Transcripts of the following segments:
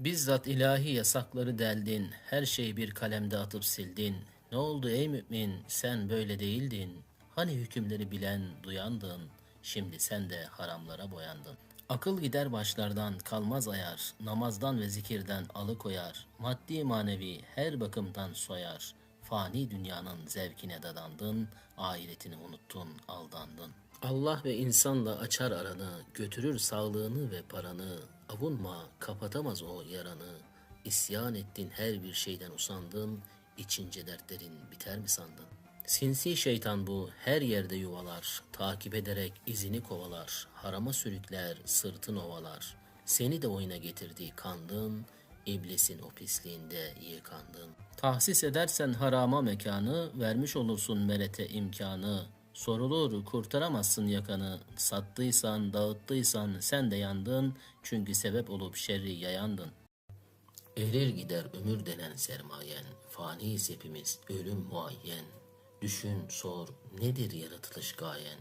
Bizzat ilahi yasakları deldin, her şeyi bir kalemde atıp sildin. Ne oldu ey mümin, sen böyle değildin. Hani hükümleri bilen, duyandın, şimdi sen de haramlara boyandın. Akıl gider başlardan, kalmaz ayar, namazdan ve zikirden alıkoyar, maddi manevi her bakımdan soyar. Fani dünyanın zevkine dadandın, ahiretini unuttun, aldandın. Allah ve insanla açar aranı, götürür sağlığını ve paranı. Avunma, kapatamaz o yaranı. İsyan ettin her bir şeyden usandın, içince dertlerin biter mi sandın? Sinsi şeytan bu her yerde yuvalar, takip ederek izini kovalar, harama sürükler, sırtın ovalar. Seni de oyuna getirdiği kandın, iblisin o pisliğinde yıkandın. Tahsis edersen harama mekanı, vermiş olursun melete imkanı. Sorulur kurtaramazsın yakanı, sattıysan, dağıttıysan sen de yandın, çünkü sebep olup şerri yayandın. Erir gider ömür denen sermayen, faniyiz hepimiz, ölüm muayyen. Düşün, sor, nedir yaratılış gayen?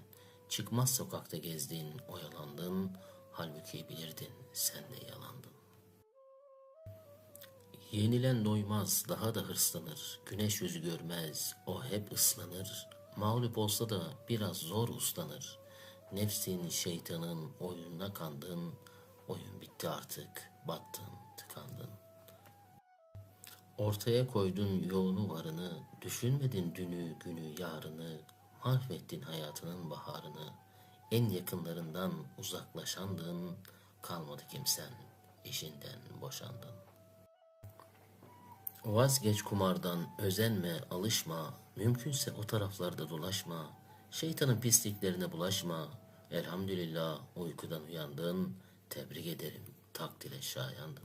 Çıkmaz sokakta gezdin, oyalandın, halbuki bilirdin, sen de yalandın. Yenilen doymaz, daha da hırslanır. Güneş yüzü görmez, o hep ıslanır. Mağlup olsa da biraz zor uslanır. Nefsin, şeytanın oyununa kandın. Oyun bitti artık, battın, tıkandın. Ortaya koydun yoğunu varını, düşünmedin dünü, günü, yarını, mahvettin hayatının baharını. En yakınlarından uzaklaşandın, kalmadı kimsen, eşinden boşandın. Vazgeç kumardan, özenme, alışma, mümkünse o taraflarda dolaşma, şeytanın pisliklerine bulaşma. Elhamdülillah uykudan uyandın, tebrik ederim, takdire şayandın.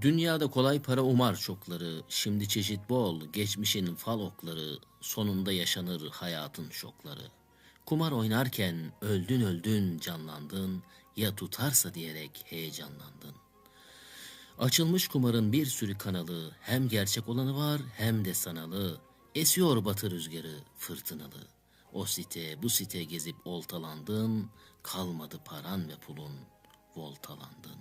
Dünyada kolay para umar çokları, şimdi çeşit bol, geçmişin fal okları, sonunda yaşanır hayatın şokları. Kumar oynarken öldün öldün canlandın, ya tutarsa diyerek heyecanlandın. Açılmış kumarın bir sürü kanalı, hem gerçek olanı var hem de sanalı. Esiyor batı rüzgarı fırtınalı. O site bu site gezip oltalandın, kalmadı paran ve pulun, voltalandın.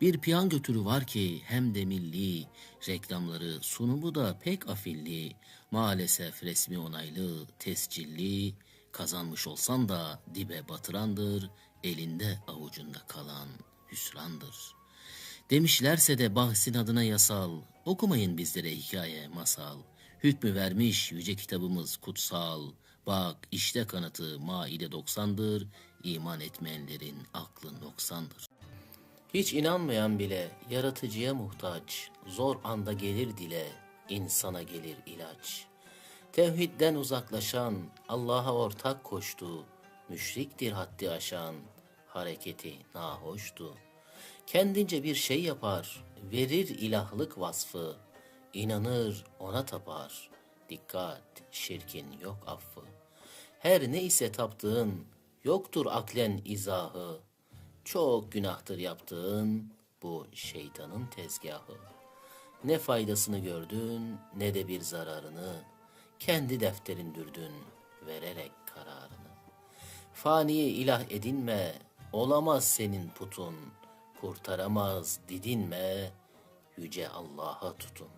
Bir piyango türü var ki hem de milli, reklamları sunumu da pek afilli, maalesef resmi onaylı, tescilli, kazanmış olsan da dibe batırandır, elinde avucunda kalan hüsrandır. Demişlerse de bahsin adına yasal, okumayın bizlere hikaye, masal. Hükmü vermiş yüce kitabımız kutsal, bak işte kanıtı maide 90'dır, iman etmeyenlerin aklı noksandır. Hiç inanmayan bile yaratıcıya muhtaç, zor anda gelir dile, insana gelir ilaç. Tevhidden uzaklaşan, Allah'a ortak koştu, müşriktir haddi aşan, hareketi nahoştu. Kendince bir şey yapar, verir ilahlık vasfı, inanır ona tapar. Dikkat, şirkin yok affı. Her ne ise taptığın, yoktur aklen izahı. Çok günahtır yaptığın, bu şeytanın tezgahı. Ne faydasını gördün, ne de bir zararını. Kendi defterin dürdün, vererek kararını. Faniye ilah edinme, olamaz senin putun.'' Kurtaramaz didinme, yüce Allah'a tutun.